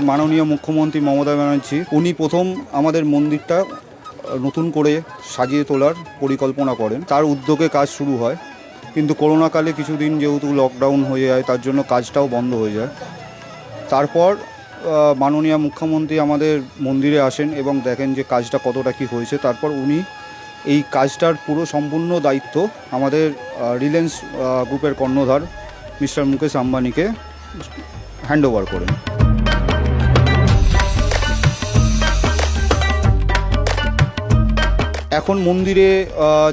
মাননীয় মুখ্যমন্ত্রী মমতা ব্যানার্জি, উনি প্রথম আমাদের মন্দিরটা নতুন করে সাজিয়ে তোলার পরিকল্পনা করেন। তার উদ্যোগে কাজ শুরু হয়। কিন্তু করোনাকালে কিছুদিন যেহেতু লকডাউন হয়ে যায়, তার জন্য কাজটাও বন্ধ হয়ে যায়। তারপর মাননীয় মুখ্যমন্ত্রী আমাদের মন্দিরে আসেন এবং দেখেন যে কাজটা কতটা কি হয়েছে। তারপর উনি এই কাজটার পুরো সম্পূর্ণ দায়িত্ব আমাদের রিলায়েন্স গ্রুপের কর্ণধার মিস্টার মুকেশ আম্বানিকে হ্যান্ড করেন। এখন মন্দিরে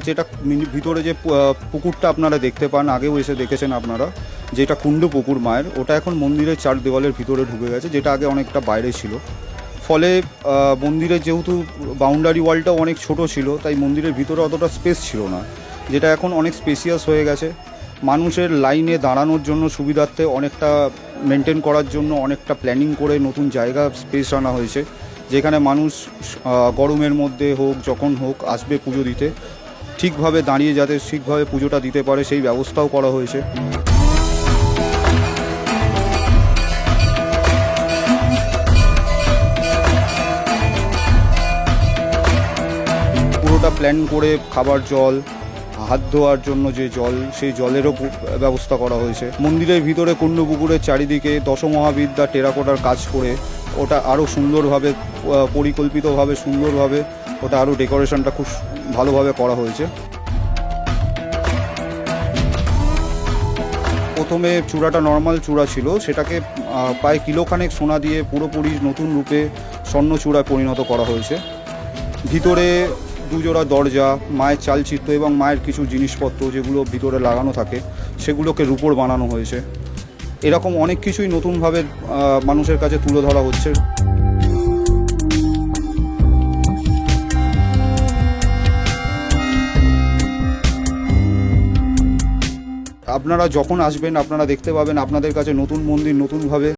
যেটা ভিতরে যে পুকুরটা আপনারা দেখতে পান, আগেও এসে দেখেছেন আপনারা, যেটা কুণ্ড পুকুর মায়ের, ওটা এখন মন্দিরের চার দেওয়ালের ভিতরে ঢুকে গেছে, যেটা আগে অনেকটা বাইরে ছিল। ফলে মন্দিরের যেহেতু বাউন্ডারি ওয়ালটাও অনেক ছোট ছিল, তাই মন্দিরের ভিতরে অতটা স্পেস ছিল না, যেটা এখন অনেক স্পেসিয়াস হয়ে গেছে। মানুষের লাইনে দাঁড়ানোর জন্য সুবিধার্থে অনেকটা মেনটেন করার জন্য অনেকটা প্ল্যানিং করে নতুন জায়গা স্পেস আনা হয়েছে। যেখানে মানুষ গরমের মধ্যে হোক, যখন হোক, আসবে পুজো দিতে। ঠিকভাবে দাঁড়িয়ে যাতে ঠিকভাবে পুজোটা দিতে পারে, সেই ব্যবস্থাও করা হয়েছে। পুরোটা প্ল্যান করে খাবার জল, হাত ধোয়ার জন্য যে জল, সেই জলেরও ব্যবস্থা করা হয়েছে। মন্দিরের ভিতরে কুণ্ডপুকুরের চারিদিকে দশমহাবিদ্যা টেরাকোটার কাজ করে ওটা আরও সুন্দরভাবে পরিকল্পিতভাবে সুন্দরভাবে ওটা আরও ডেকোরেশনটা খুব ভালোভাবে করা হয়েছে। প্রথমে চূড়াটা নর্মাল চূড়া ছিল, সেটাকে প্রায় কিলোখানেক সোনা দিয়ে পুরোপুরি নতুন রূপে স্বর্ণ চূড়ায় পরিণত করা হয়েছে। ভিতরে দুজোড়া দরজা, মায়ের চালচিত্র এবং মায়ের কিছু জিনিসপত্র যেগুলো ভিতরে লাগানো থাকে, সেগুলোকে রূপোর বানানো হয়েছে। এরকম অনেক কিছুই নতুনভাবে মানুষের কাছে তুলে ধরা হচ্ছে। আপনারা যখন আসবেন, আপনারা দেখতে পাবেন আপনাদের কাছে নতুন মন্দির, নতুনভাবে